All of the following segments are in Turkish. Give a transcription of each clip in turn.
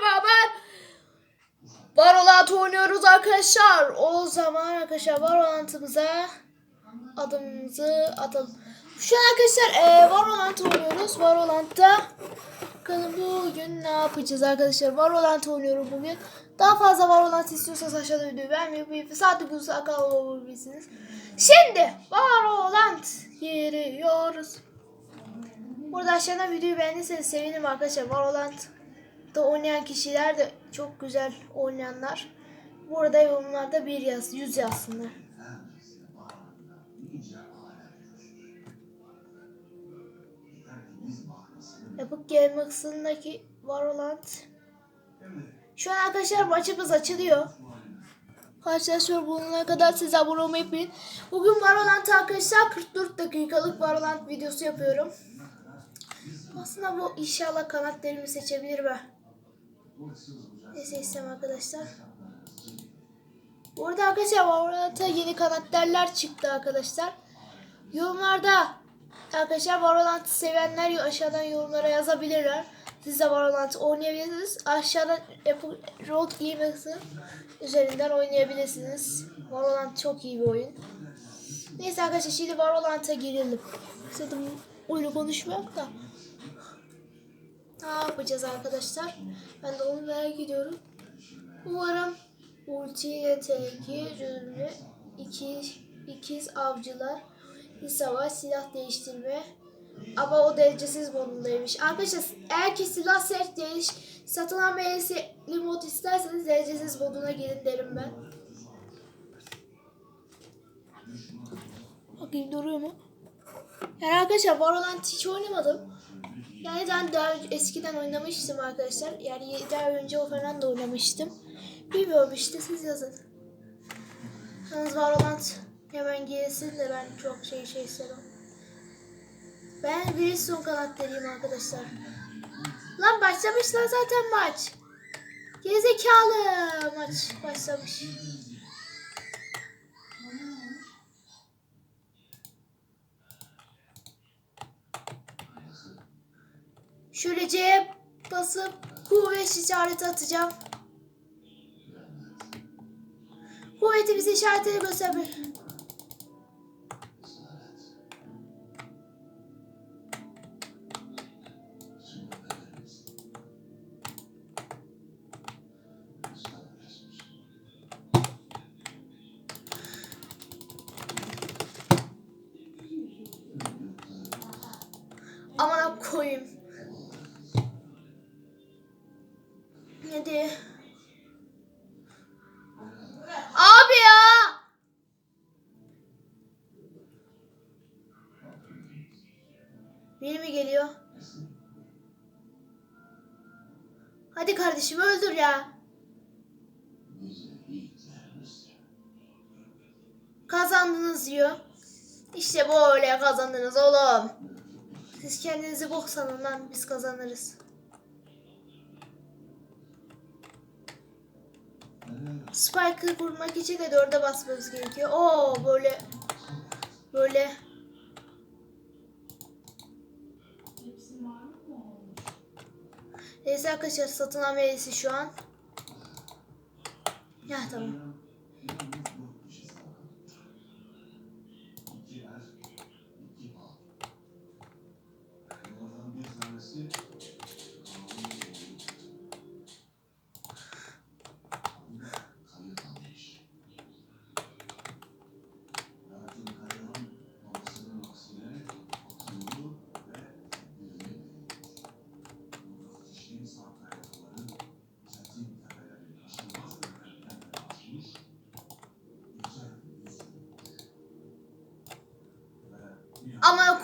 beraber Valorant oynuyoruz arkadaşlar. O zaman arkadaşlar Valorant'ımıza adımımızı atalım. Şu an arkadaşlar e, Valorant oynuyoruz. Valorant'ta bakalım bugün ne yapacağız arkadaşlar. Valorant oynuyorum bugün. Daha fazla Valorant istiyorsanız aşağıda videoyu beğenmeyi ve saat bulsa akıllı olabilirsiniz. Şimdi Valorant giriyoruz. Burada aşağıdan videoyu beğendiyseniz sevinirim arkadaşlar. Valorant'ta oynayan kişiler de çok güzel oynayanlar. Burada yorumlarda bir yaz, yüz yazsınlar. Epic Games'ındaki Valorant. Şu an arkadaşlar maçımız açılıyor. Arkadaşlar bununla kadar siz abone olmayı unutmayın. Bugün Valorant arkadaşlar 44 dakikalık Valorant videosu yapıyorum. Aslında bu inşallah kanatlarımı seçebilir be. Neyse istem arkadaşlar. Burada arkadaşlar Valorant'a yeni karakterler çıktı arkadaşlar. Yorumlarda arkadaşlar Valorant'ı sevenler aşağıdan yorumlara yazabilirler. Siz de Valorant oynayabilirsiniz. Aşağıdan Apple Road Games'ın üzerinden oynayabilirsiniz. Valorant çok iyi bir oyun. Neyse arkadaşlar şimdi Valorant'a girelim. Zaten oyunu konuşmayak da. Ne yapacağız arkadaşlar? Ben de onu merak ediyorum. Umarım ulti yeteneği ürünü iki, ikiz avcılar bir savaş silah değiştirme ama o derecesiz modundaymış. Arkadaşlar eğer ki silah set değiş satın alma elbiseli mod isterseniz derecesiz moduna girin derim ben. Bakayım duruyor mu? Yani arkadaşlar Valorant hiç oynamadım. Yani ben daha eskiden oynamıştım arkadaşlar. Yani 7 ay önce o falan da oynamıştım. Bilmiyorum işte siz yazın. Yalnız Valorant hemen gelsin de ben çok şey şey istemem. Ben Wilson kanatlarıyım arkadaşlar. Lan başlamışlar zaten maç. Gerizekalı maç başlamış. Şöyle C'ye basıp kuvvet işareti atacağım. Kuvveti bize işaretleri gösterir. Hadi kardeşim öldür ya. Kazandınız diyor. İşte böyle kazandınız oğlum. Siz kendinizi bok sanın lan biz kazanırız. Spike'ı vurmak için de dörde basmamız gerekiyor. Oo böyle böyle Neyse arkadaşlar satın alma verisi şu an. Ya tamam.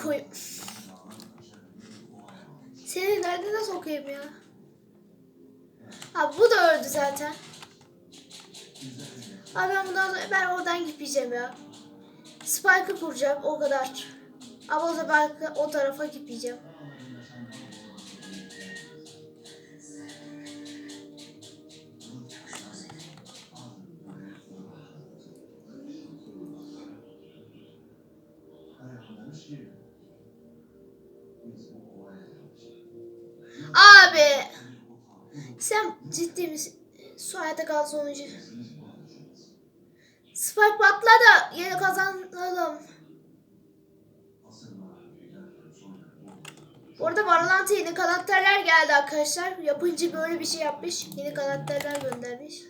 Koy. Seni nerede de sokayım ya? Ha bu da öldü zaten. Abi ben bundan sonra ben oradan gitmeyeceğim ya. Spike'ı kuracağım o kadar. Ama o zaman o tarafa gitmeyeceğim. Sen ciddi misin? Su hayatta kal sonucu. Spike patladı. Yeni kazanalım. Bu arada Valorant'a yeni karakterler geldi arkadaşlar. Yapınca böyle bir şey yapmış. Yeni karakterler göndermiş.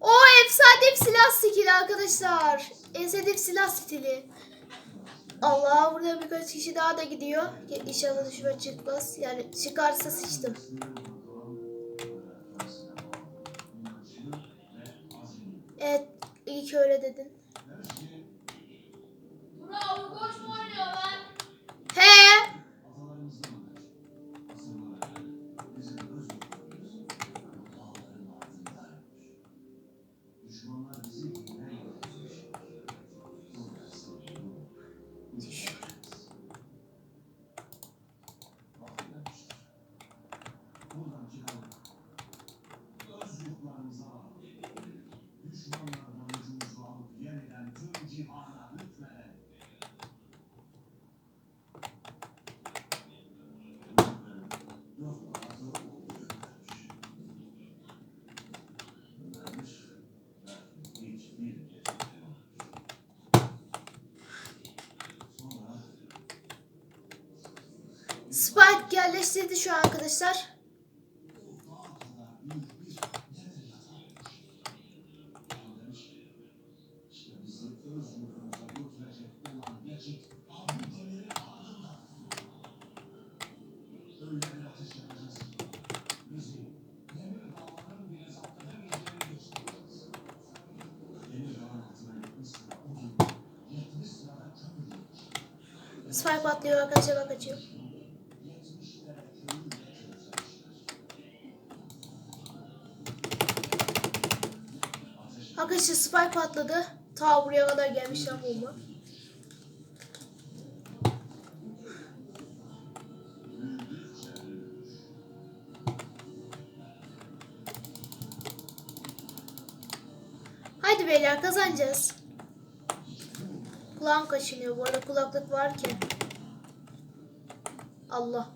O efsane silah stili arkadaşlar. Sevdiğim silah stili. Allah burada birkaç kişi daha da gidiyor. İnşallah düşme çıkmaz. Yani çıkarsa sıçtım. Evet iyi ki öyle dedin. Spike yerleştirdi şu an arkadaşlar. Spike patlıyor arkadaşlar bak açıyor. Arkadaşlar spike patladı. Ta buraya kadar gelmiş lan bomba. Haydi beyler kazanacağız. Kulağım kaşınıyor. Bu arada kulaklık varken. Allah.